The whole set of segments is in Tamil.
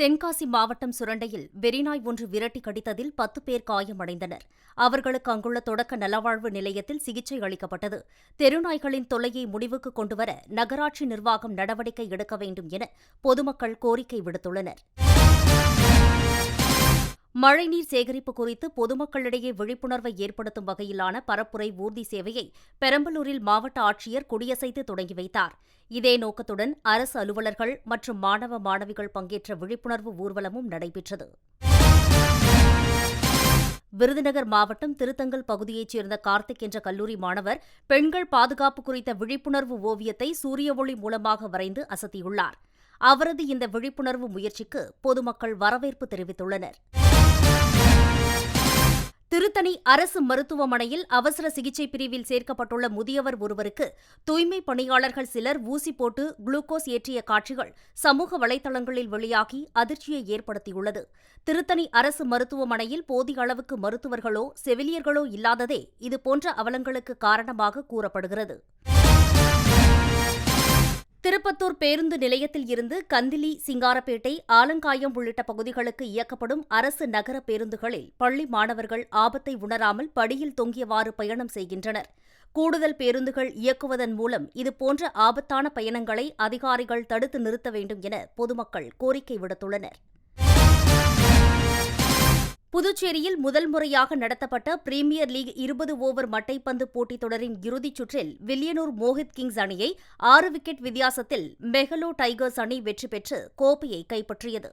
தென்காசி மாவட்டம் சுரண்டையில் வெறிநாய் ஒன்று விரட்டி கடித்ததில் பத்து பேர் காயமடைந்தனர். அவர்களுக்கு அங்குள்ள தொடக்க நலவாழ்வு நிலையத்தில் சிகிச்சை அளிக்கப்பட்டது. தெருநாய்களின் தொல்லையை முடிவுக்கு கொண்டுவர நகராட்சி நிர்வாகம் நடவடிக்கை எடுக்க வேண்டும் என பொதுமக்கள் கோரிக்கை விடுத்துள்ளனர். மழைநீர் சேகரிப்பு குறித்து பொதுமக்களிடையே விழிப்புணர்வை ஏற்படுத்தும் வகையிலான பரப்புரை ஊர்தி சேவையை பெரம்பலூரில் மாவட்ட ஆட்சியர் கொடியசைத்து தொடங்கி வைத்தார். இதே நோக்கத்துடன் அரசு அலுவலர்கள் மற்றும் மாணவ மாணவிகள் பங்கேற்ற விழிப்புணர்வு ஊர்வலமும் நடைபெற்றது. விருதுநகர் மாவட்டம் திருத்தங்கல் பகுதியைச் சேர்ந்த கார்த்திக் என்ற கல்லூரி மாணவர் பெண்கள் பாதுகாப்பு குறித்த விழிப்புணர்வு ஓவியத்தை சூரிய ஒளி மூலமாக வரைந்து அசத்தியுள்ளார். அவரது இந்த விழிப்புணர்வு முயற்சிக்கு பொதுமக்கள் வரவேற்பு தெரிவித்துள்ளனர். திருத்தணி அரசு மருத்துவமனையில் அவசர சிகிச்சை பிரிவில் சேர்க்கப்பட்டுள்ள முதியவர் ஒருவருக்கு தூய்மை பணியாளர்கள் சிலர் ஊசி போட்டு குளுக்கோஸ் ஏற்றிய காட்சிகள் சமூக வலைதளங்களில் வெளியாகி அதிர்ச்சியை ஏற்படுத்தியுள்ளது. திருத்தணி அரசு மருத்துவமனையில் போதிய அளவுக்கு மருத்துவர்களோ செவிலியர்களோ இல்லாததே இதுபோன்ற அவலங்களுக்கு காரணமாக கூறப்படுகிறது. திருப்பத்தூர் பேருந்து நிலையத்தில் இருந்து கந்திலி சிங்காரப்பேட்டை ஆலங்காயம் உள்ளிட்ட பகுதிகளுக்கு இயக்கப்படும் அரசு நகர பேருந்துகளில் பள்ளி மாணவர்கள் ஆபத்தை உணராமல் படியில் தொங்கியவாறு பயணம் செய்கின்றனர். கூடுதல் பேருந்துகள் இயக்குவதன் மூலம் இதுபோன்ற ஆபத்தான பயணங்களை அதிகாரிகள் தடுத்து நிறுத்த வேண்டும் என பொதுமக்கள் கோரிக்கை விடுத்துள்ளனர். புதுச்சேரியில் முதல் முறையாக நடத்தப்பட்ட பிரீமியர் லீக் இருபது ஓவர் மட்டைப்பந்து போட்டித் தொடரின் இறுதிச் சுற்றில் வில்லியனூர் மோஹித் கிங்ஸ் அணியை ஆறு விக்கெட் வித்தியாசத்தில் மெகலோ டைகர்ஸ் அணி வெற்றி பெற்று கோப்பையை கைப்பற்றியது.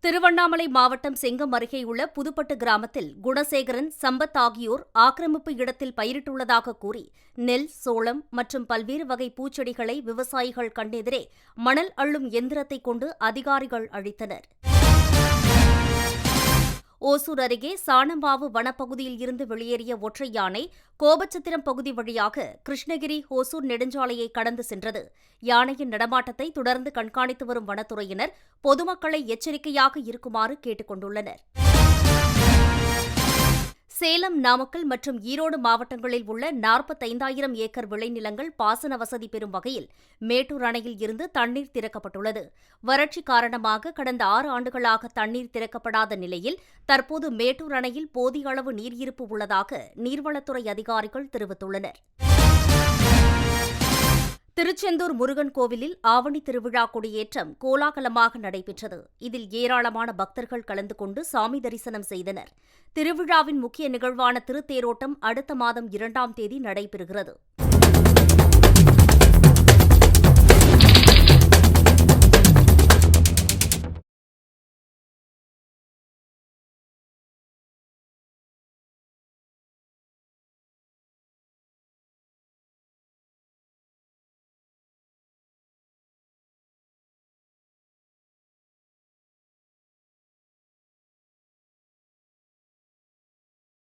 திருவண்ணாமலை மாவட்டம் செங்கம் அருகே உள்ள புதுப்பட்டு கிராமத்தில் குணசேகரன் சம்பத் ஆகியோர் ஆக்கிரமிப்பு இடத்தில் பயிரிட்டுள்ளதாக கூறி நெல் சோளம் மற்றும் பல்வேறு வகை பூச்செடிகளை விவசாயிகள் கண்ணெதிரே மணல் அள்ளும் எந்திரத்தை கொண்டு அதிகாரிகள் அழித்தனர். ஓசூர் அருகே சாணம்பாவு வனப்பகுதியில் இருந்து வெளியேறிய ஒற்றை யானை கோபச்சத்திரம் பகுதி வழியாக கிருஷ்ணகிரி ஓசூர் நெடுஞ்சாலையை கடந்து சென்றது. யானையின் நடமாட்டத்தை தொடர்ந்து கண்காணித்து வரும் வனத்துறையினர் பொதுமக்களை எச்சரிக்கையாக இருக்குமாறு கேட்டுக் கொண்டுள்ளனா் சேலம் நாமக்கல் மற்றும் ஈரோடு மாவட்டங்களில் உள்ள நாற்பத்தைந்தாயிரம் ஏக்கர் விளைநிலங்கள் பாசன வசதி பெறும் வகையில் மேட்டூர் அணையில் இருந்து தண்ணீர் திறக்கப்பட்டுள்ளது. வறட்சி காரணமாக கடந்த ஆறு ஆண்டுகளாக தண்ணீர் திறக்கப்படாத நிலையில் தற்போது மேட்டூர் அணையில் போதிய அளவு நீர் இருப்பு உள்ளதாக நீர்வளத்துறை அதிகாரிகள் தெரிவித்துள்ளனர். திருச்செந்தூர் முருகன் கோவிலில் ஆவணி திருவிழா கொடியேற்றம் கோலாகலமாக நடைபெற்றது. இதில் ஏராளமான பக்தர்கள் கலந்து கொண்டு சாமி தரிசனம் செய்தனர். திருவிழாவின் முக்கிய நிகழ்வான திருத்தேரோட்டம் அடுத்த மாதம் இரண்டாம் தேதி நடைபெறுகிறது.